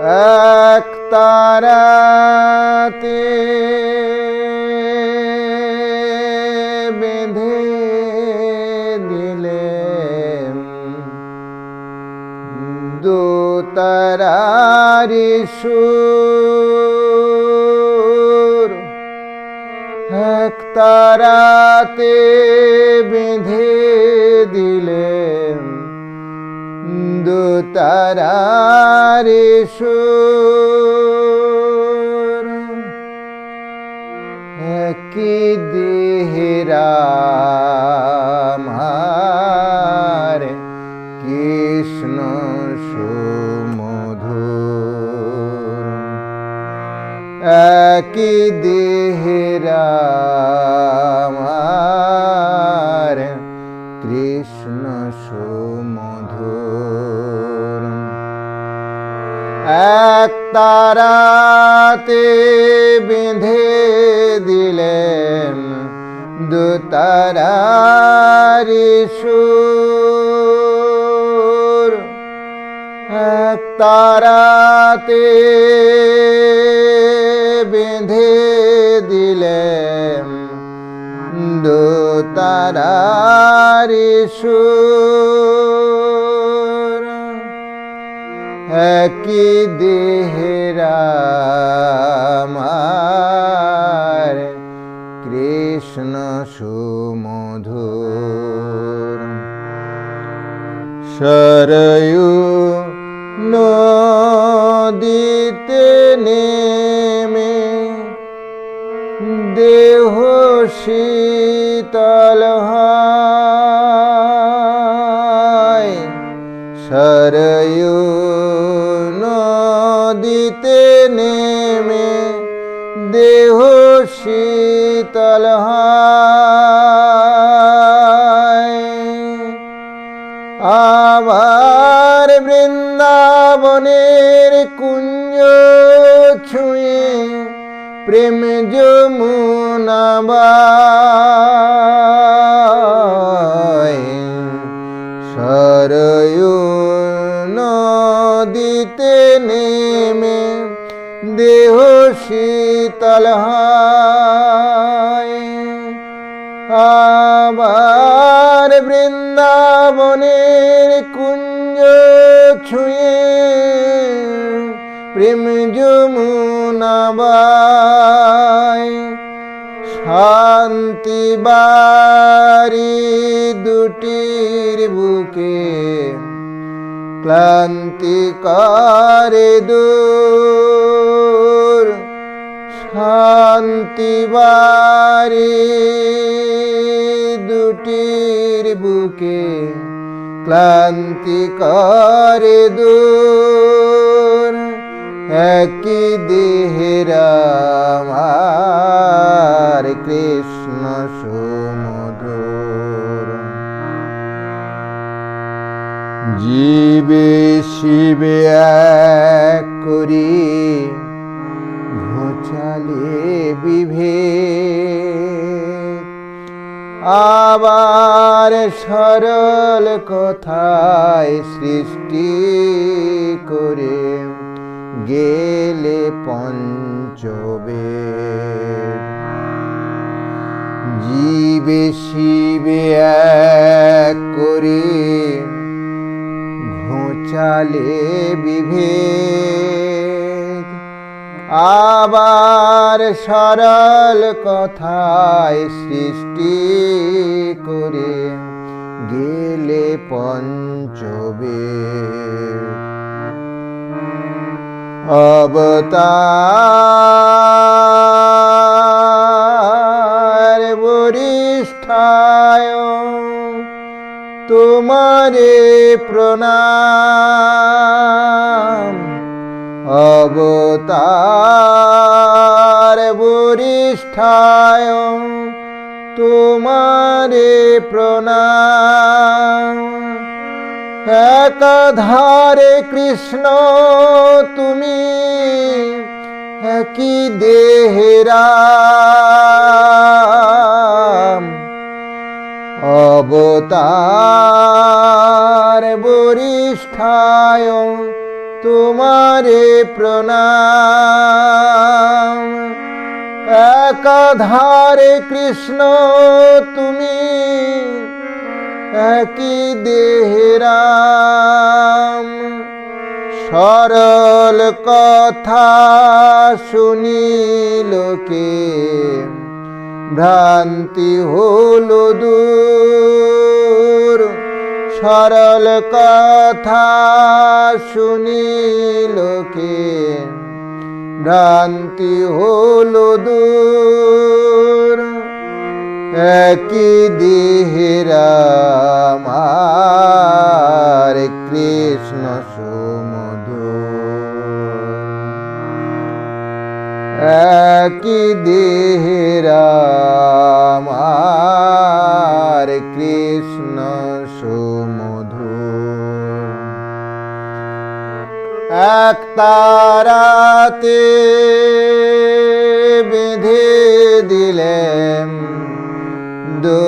এক তারাতে বেঁধে দিলে দু তারারি সুর এক তারাতে বেঁধে দিলেন দু তারারে সুর একই কৃষ্ণ সুমধুর একই দেহেরা এক তারাতে বেঁধে দিলেন দু সুর। এক তারাতে বেঁধে দিলেন দু সুর। একই দেহেরা আমার। কৃষ্ণ সুমধুর। সরয়ু নদীতে নেমে দেহ শীতল হয়। সরয়ু নেমে দেহ শীতল আবার বৃন্দাবনের কুঞ্জ ছুঁয়ে প্রেম যমুনাবায় সরয়ু হয়। আবার বৃন্দাবনের কুঞ্জ ছুঁয়ে প্রেম যমুনাবায় শান্তি বাড়ি দুটির বুকে ক্লান্তি করে দূর। শান্তি বাড়ি দুটির বুকে ক্লান্তি করে দূর। একই দেহেরা কৃষ্ণ সুমধুর। জীবে শিবে এক করি ঘোচালে বিভেদ। আবার সরল কথায় সৃষ্টি করে গেলে পঞ্চবে জীবে শিবে এক করে ঘোচালে বিভেদ। আবার সরল কথায় সৃষ্টি করে গেলে পঞ্চবে। অবতার বরিষ্ঠায় তোমারে প্রণাম। অবতার বরিষ্ঠায় তোমারে প্রণাম। একাধারে কৃষ্ণ তুমি একই দেহেরাম অবতার বরিষ্ঠায় তোমারে প্রণাম। একাধারে কৃষ্ণ তুমি একই দেহরাম সরল কথা শুনি লোকে ভ্রান্তি হলো দূর। সরল কথা শুনি লোকে ভ্রান্তি হল দূর। একই দেহেরাম আর কৃষ্ণ সুমধু একই দেহেরাম তারাতে বেঁধে দিলেন দু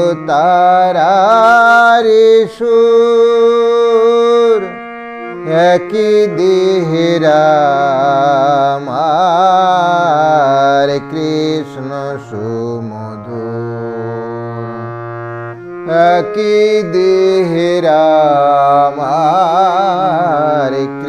সুর। একই দেহেরাম আর কৃষ্ণ সুমধু একই দেহেরাম আর কৃষ্ণ